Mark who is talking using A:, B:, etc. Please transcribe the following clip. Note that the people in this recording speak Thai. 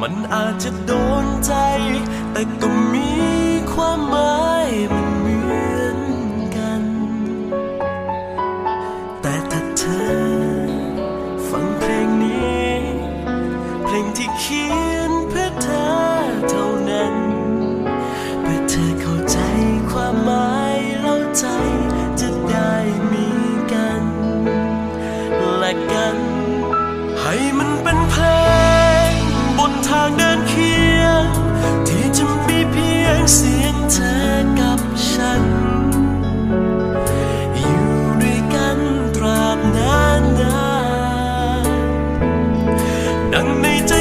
A: มันอาจจะโดนใจ แต่ก็มีความหมายมันเหมือนกัน แต่ถ้าเธอ ฟังเพลงนี้ เพลงที่เขียนเพื่อเธอเท่านั้น เพื่อเธอเข้าใจความหมายแล้วใจจะได้มีกัน และกัน ให้มัน 等你。